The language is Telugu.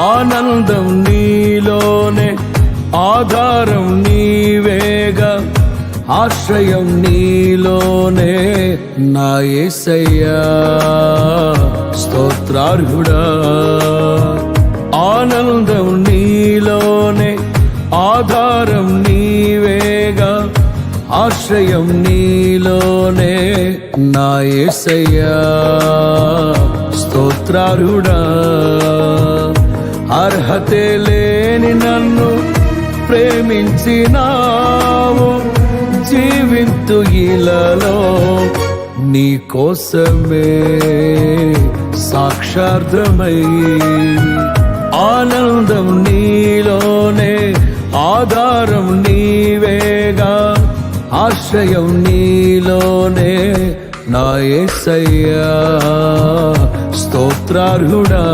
ఆనందం నీలోనే ఆధారం నీవేగా ఆశ్రయం నీలోనే నా ఏసయ్యా. స్తోత్రార్హుడా ఆనందం నీలోనే ఆధారం నీవేగా ఆశ్రయం నీలోనే నా ఏసయ్యా. స్తోత్రారుడా అర్హతే లేని నన్ను ప్రేమించినావు. జీవింతు ఇలలో నీ కోసమే సాక్షార్థమై ఆనందం నీలోనే ఆధారం నీవేగా ఆశ్రయం నీలోనే నా యేసయ్యా స్తోత్రార్హుడా.